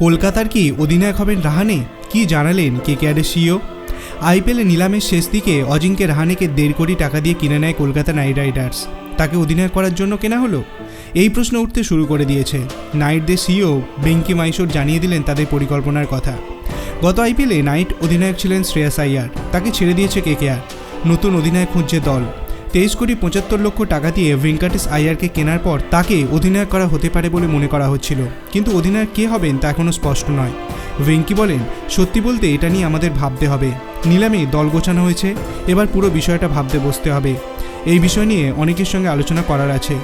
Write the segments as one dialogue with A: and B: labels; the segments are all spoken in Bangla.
A: কলকাতার কি অধিনায়ক হবেন রাহানে? কি জানালেন কে কেআরের সিও আইপিএলে নিলামের শেষ দিকে অজিঙ্কে রাহানেকে দেড় কোটি টাকা দিয়ে কিনে নেয় কলকাতা নাইট রাইডার্স। তাকে অধিনায়ক করার জন্য কেনা হলো? এই প্রশ্ন উঠতে শুরু করে দিয়েছে। নাইটদের সিও বেঙ্কি মাইশোর জানিয়ে দিলেন তাদের পরিকল্পনার কথা। গত আইপিএলে নাইট অধিনায়ক ছিলেন শ্রেয়াস আইয়ার তাকে ছেড়ে দিয়েছে কেকেআর নতুন অধিনায়ক খুঁজছে দল। তেইশ কোটি পঁচাত্তর লক্ষ টাকা দিয়ে ভেঙ্কাটেশ আইয়ারকে কেনার পর তাকে অধিনায়ক করা হতে পারে বলে মনে করা হচ্ছিল। কিন্তু অধিনায়ক কে হবেন তা এখনও স্পষ্ট নয়। ভেঙ্কি বলেন, সত্যি বলতে এটা নিয়ে আমাদের ভাবতে হবে। নিলামে দল গোছানো হয়েছে, এবার পুরো বিষয়টা ভাবতে বসতে হবে। এই বিষয় নিয়ে অনেকের সঙ্গে আলোচনা করার আছে।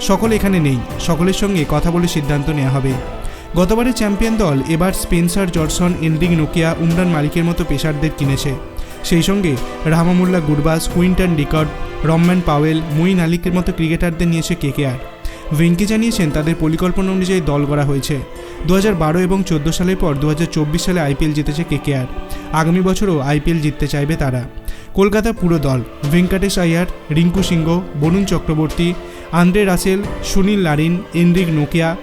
A: সকলে এখানে নেই, সকলের সঙ্গে কথা বলে সিদ্ধান্ত নেওয়া হবে। গতবারের চ্যাম্পিয়ন দল এবার স্পেন্সার জর্সন এন্ডিং নোকিয়া, উমরান মালিকের মতো পেশারদের কিনেছে। সেই সঙ্গে রাহমামুল্লাহ গুরবাস কুইন্টন ডিকট রম্যান পাওয়েল, মুইন, আলিকের মতো ক্রিকেটারদের নিয়েছে কেকেআর। ভেঙ্কি জানিয়েছেন, তাদের পরিকল্পনা অনুযায়ী দল গড়া হয়েছে। দু বারো এবং চোদ্দ সালের পর দু হাজার চব্বিশ সালে আইপিএল জিতেছে কেকেআর। আগামী বছরও আইপিএল জিততে চাইবে তারা। কলকাতা পুরো দল, Venkatesh Iyer, Rinku Singh, Varun Chakravarthy, Andre Russell, Sunil Narine Anrich Nokia,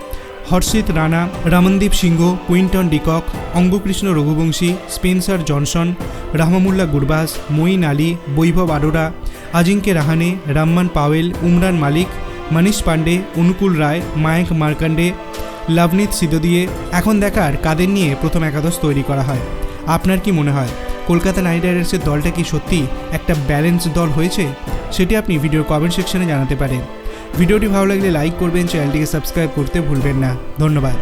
A: Harshit Rana, Ramandeep Singh, Quinton de Kock, Angkrish Raghuvanshi, Spencer Johnson Rahmanullah Gurbaz Moeen Ali, Vaibhav Arora Ajinkya Rahane, Rovman Powell, Umran Malik, Manish Pandey, Anukul Roy, Mayank Markande Luvnith Sisodia এখন দেখার কাদের নিয়ে প্রথম একাদশ তৈরি করা হয়। আপনার কি মনে হয়, কলকাতা নাইট রাইডার্সের দলটা কি সত্যি একটা ব্যালেন্স দল হয়েছে? সেটি আপনি ভিডিওর কমেন্ট সেকশনে জানাতে পারেন। ভিডিওটি ভালো লাগলে লাইক করবেন, চ্যানেলটিকে সাবস্ক্রাইব করতে ভুলবেন না। ধন্যবাদ।